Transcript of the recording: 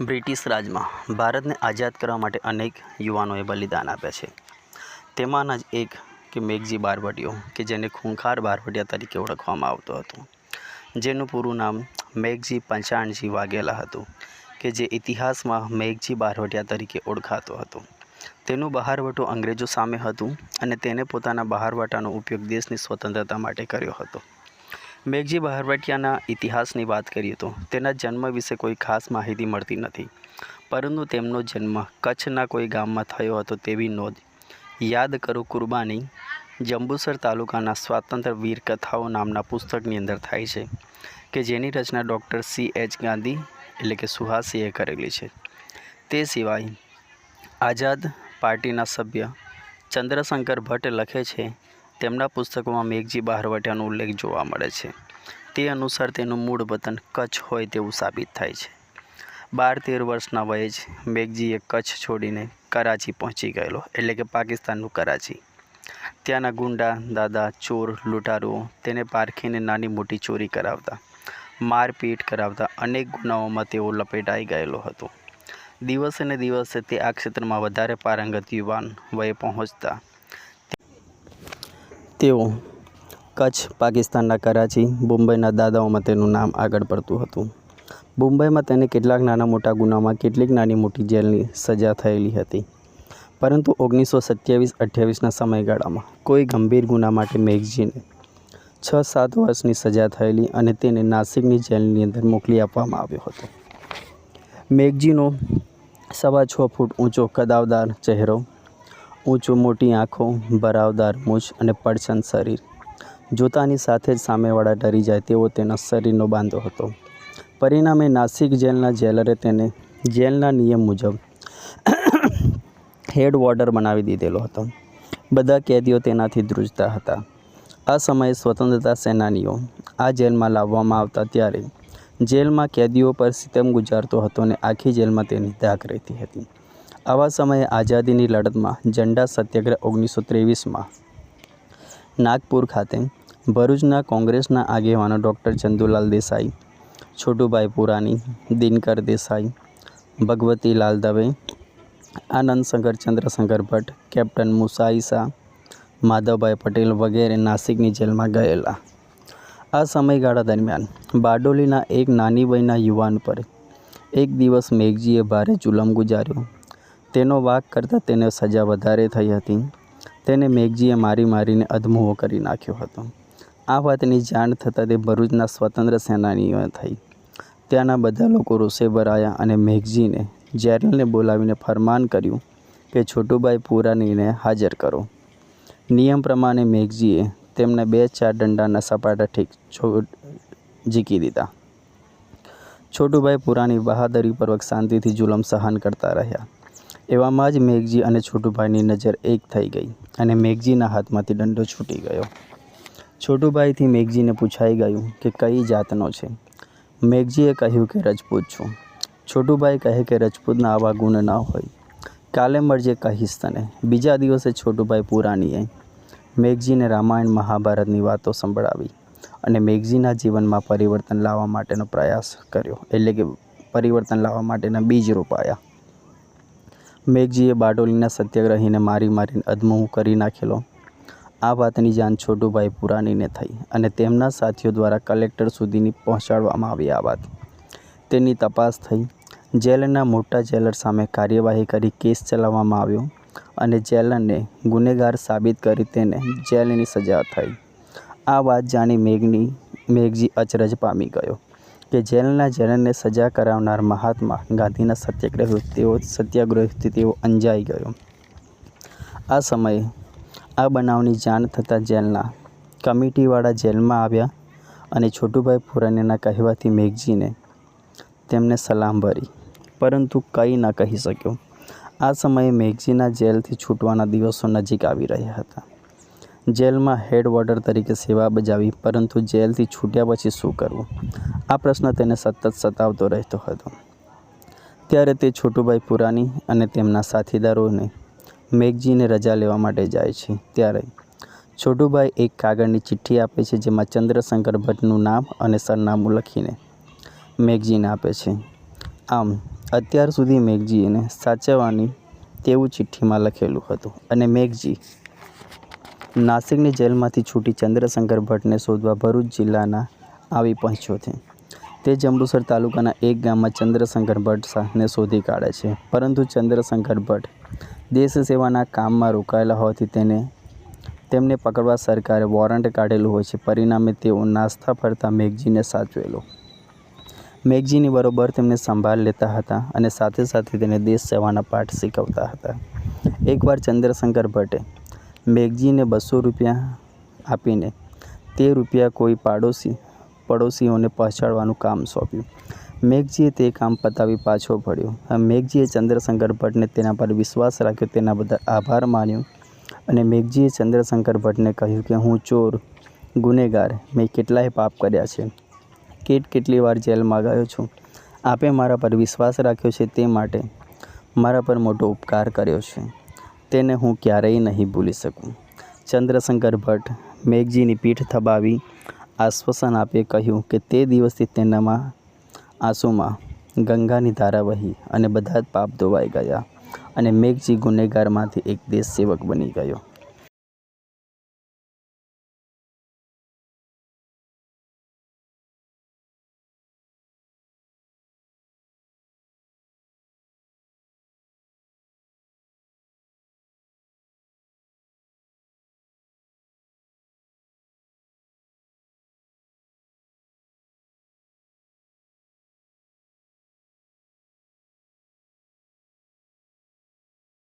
British રાજમાં ભારતને આઝાદ કરવા માટે અનેક યુવાનોએ બલિદાન આપ્યા છે. તેમાંના જ એક કે મેઘજી બારવટીયો કે જેને ખૂંખાર બારવટીયા તરીકે ઓળખવામાં આવતો હતો, જેનું પૂરું નામ મેઘજી પંચાણજી વાઘેલા હતું, કે જે ઇતિહાસમાં મેઘજી બારવટીયા તરીકે ઓળખાતો હતો. તેનું બહારવટું અંગ્રેજો સામે હતું અને તેને પોતાના બહારવટાનો ઉપયોગ દેશની સ્વતંત્રતા માટે કર્યો હતો. મેઘજી બહારવટિયાના ઇતિહાસની વાત કરીએ તો તેના જન્મ વિશે કોઈ ખાસ માહિતી મળતી નથી. પરંતુ તેમનો જન્મ કચ્છના કોઈ ગામમાં થયો હતો તેવી નોંધ. યાદ કરો કુરબાની જંબુસર તાલુકાના સ્વાતંત્ર્ય વીર કથાઓ નામના પુસ્તકની અંદર થાય છે, કે જેની રચના ડૉક્ટર સી એચ ગાંધી એટલે કે સુહાસીએ કરેલી છે. તે સિવાય આઝાદ પાર્ટીના સભ્ય ચંદ્રશંકર ભટ્ટ લખે છે તેમના પુસ્તકોમાં મેઘજી બહારવટિયાનો ઉલ્લેખ જોવા મળે છે. તે અનુસાર તેનું મૂળ વતન કચ્છ હોય તેવું સાબિત થાય છે. બાર તેર વર્ષના વયે જ મેઘજીએ કચ્છ છોડીને કરાચી પહોંચી ગયેલો, એટલે કે પાકિસ્તાનનું કરાચી. ત્યાંના ગુંડા, દાદા, ચોર, લૂંટારુઓ તેને પારખીને નાની મોટી ચોરી કરાવતા, મારપીટ કરાવતા અનેક ગુનાઓમાં તેઓ લપેટાઈ ગયેલો હતો. દિવસે ને દિવસે તે આ ક્ષેત્રમાં વધારે પારંગત યુવાન વયે પહોંચતા તેઓ કચ્છ, પાકિસ્તાનના કરાચી, મુંબઈના દાદાઓમાં તેનું નામ આગળ પડતું હતું. મુંબઈમાં તેને કેટલાક નાના મોટા ગુનામાં કેટલીક નાની મોટી જેલની સજા થયેલી હતી. પરંતુ ઓગણીસો સત્યાવીસ અઠ્યાવીસના સમયગાળામાં કોઈ ગંભીર ગુના માટે મેઘજીને છ સાત વર્ષની સજા થયેલી અને તેને નાસિકની જેલની અંદર મોકલી આપવામાં આવ્યો હતો. મેઘજીનો સવા છ ફૂટ ઊંચો કદાવદાર ચહેરો ઊંચું મોટી આંખો, ભરાવદાર મૂછ અને પડછન શરીર. જોતાની સાથે જ સામેવાળા ડરી જાય તેવો તેના શરીરનો બાંધો હતો. પરિણામે નાસિક જેલના જેલરે તેને જેલના નિયમ મુજબ હેડ વોર્ડર બનાવી દીધેલો હતો. બધા કેદીઓ તેનાથી ધ્રુજતા હતા. આ સમયે સ્વતંત્રતા સેનાનીઓ આ જેલમાં લાવવામાં આવતા ત્યારે જેલમાં કેદીઓ પર સિતમ ગુજારતો હતો અને આખી જેલમાં તેની ધાક રહેતી હતી. આવા સમયે આઝાદીની લડતમાં ઝંડા સત્યાગ્રહ ઓગણીસો ત્રેવીસમાં. નાગપુર ખાતે ભરૂચના કોંગ્રેસના આગેવાનો ડૉક્ટર ચંદુલાલ દેસાઈ, છોટુભાઈ પુરાણી, દિનકર દેસાઈ ભગવતીલાલ દવે, આનંદ શંકર, ચંદ્રશંકર ભટ્ટ, કેપ્ટન મુસાઈસા માધવભાઈ પટેલ વગેરે નાસિકની જેલમાં ગયેલા. આ સમયગાળા દરમિયાન બારડોલીના એક નાની વયના યુવાન પર એક દિવસ મેઘજીએ ભારે જુલમ ગુજાર્યો. તેનો વાક કરતાં તેને સજા વધારે થઈ હતી. તેને મેઘજીએ મારી મારીને અધમુહો કરી નાખ્યો હતો. આ વાતની જાણ થતાં તે ભરૂચના સ્વતંત્ર સેનાનીઓ થઈ. ત્યાંના બધા લોકો રોષે ભરાયા અને મેઘજીને જેરલને બોલાવીને ફરમાન કર્યું કે, છોટુભાઈ, પુરાનીને હાજર કરો. નિયમ પ્રમાણે મેઘજીએ તેમને બે ચાર દંડાના સપાટા ઠીક જીકી દીધા. છોટુભાઈ પુરાણી બહાદરીપૂર્વક શાંતિથી જુલમ સહન કરતા રહ્યા. એવામાં જ મેઘજી અને છોટુભાઈની નજર એક થઈ ગઈ અને મેઘજીના હાથમાંથી દંડો છૂટી ગયો. છોટુભાઈથી મેઘજીને પૂછાઈ ગયું કે કઈ જાતનો છે. મેઘજીએ કહ્યું કે રજપૂત છું. છોટુભાઈ કહે કે રજપૂતના આવા ગુણ ન હોય. કાલે મળજે કહીશ તને. બીજા દિવસે છોટુભાઈ પુરાણીએ મેઘજીને રામાયણ મહાભારતની વાતો સંભળાવી અને મેઘજીના જીવનમાં પરિવર્તન લાવવા માટેનો પ્રયાસ કર્યો. એટલે કે પરિવર્તન લાવવા માટેના બીજ રોપાયા. મેઘજીએ બારડોલીના સત્યાગ્રહીને મારી મારીને અધમું કરી નાખેલો. આ વાતની જાણ છોટુભાઈ પુરાણીને થઈ અને તેમના સાથીઓ દ્વારા કલેક્ટર સુધીની પહોંચાડવામાં આવી આ વાત. તેની તપાસ થઈ. જેલના મોટા જેલર સામે કાર્યવાહી કરી કેસ ચલાવવામાં આવ્યો અને જેલરને ગુનેગાર સાબિત કરી તેને જેલની સજા થઈ. આ વાત જાણી મેઘની, મેઘજી અચરજ પામી ગયો. કે જેલના જેલને સજા કરાવનાર મહાત્મા ગાંધીના સત્યાગ્રહ તેઓ સત્યાગ્રહથી તેઓ અંજાઈ ગયો. આ સમયે આ બનાવની જાણ થતાં જેલના કમિટીવાળા જેલમાં આવ્યા અને છોટુભાઈ પુરાણીના કહેવાથી મેઘજીને તેમને સલામ ભરી, પરંતુ કંઈ ન કહી શક્યો. આ સમયે મેઘજીના જેલથી છૂટવાના દિવસો નજીક આવી રહ્યા હતા. જેલમાં હેડ વોર્ડર તરીકે સેવા બજાવી, પરંતુ જેલથી છૂટ્યા પછી શું કરવું? આ પ્રશ્ન તેને સતત સતાવતો રહેતો હતો. ત્યારે તે છોટુભાઈ પુરાણી અને તેમના સાથીદારોને મેઘજીને રજા લેવા માટે જાય છે. ત્યારે છોટુભાઈ એક કાગળની ચિઠ્ઠી આપે છે, જેમાં ચંદ્રશંકર ભટ્ટનું નામ અને સરનામું લખીને મેઘજીને આપે છે. આમ, અત્યાર સુધી મેઘજીને સાચવવાની તેવું ચિઠ્ઠીમાં લખેલું હતું અને મેઘજી નાસિકની જેલમાંથી છૂટી ચંદ્રશંકર ભટ્ટને શોધવા ભરૂચ જિલ્લાના આવી પહોંચ્યો છે. તે જંબુસર તાલુકાના એક ગામમાં ચંદ્રશંકર ભટ્ટ શાહને શોધી કાઢે છે. પરંતુ ચંદ્રશંકર ભટ્ટ દેશ સેવાના કામમાં રોકાયેલા હોવાથી તેને તેમને પકડવા સરકારે વોરંટ કાઢેલું હોય છે. પરિણામે તેઓ નાસ્તા ફરતા મેઘજીને સાચવેલો. મેઘજીની બરોબર તેમને સંભાળ લેતા હતા અને સાથે સાથે તેને દેશ સેવાના પાઠ શીખવતા હતા. એકવાર ચંદ્રશંકર ભટ્ટે મેઘજીને બસો રૂપિયા આપીને તે રૂપિયા કોઈ પાડોશી, પડોશીઓને પહોંચાડવાનું કામ સોંપ્યું. મેઘજીએ તે કામ પતાવી પાછો આ મેઘજીએ ચંદ્રશંકર ભટ્ટને તેના પર વિશ્વાસ રાખ્યો. તેના બદલ આભાર માન્યો અને મેઘજીએ ચંદ્રશંકર ભટ્ટને કહ્યું કે, હું ચોર, ગુનેગાર, મેં કેટલાય પાપ કર્યા છે. કેટ કેટલી વાર જેલમાં ગયો છું. આપે મારા પર વિશ્વાસ રાખ્યો છે તે માટે મારા પર મોટો ઉપકાર કર્યો છે. તેને હું ક્યારેય નહીં ભૂલી શકું. ચંદ્રશંકર ભટ્ટ, મેઘજીની પીઠ થબાવી, આશ્વાસન આપે કહ્યું કે તે દિવસથી તેનામાં આંસુમાં ગંગાની ધારા વહી અને બધા જ પાપ ધોવાઈ ગયા અને મેઘજી ગુનેગારમાંથી એક દેશ સેવક બની ગયો.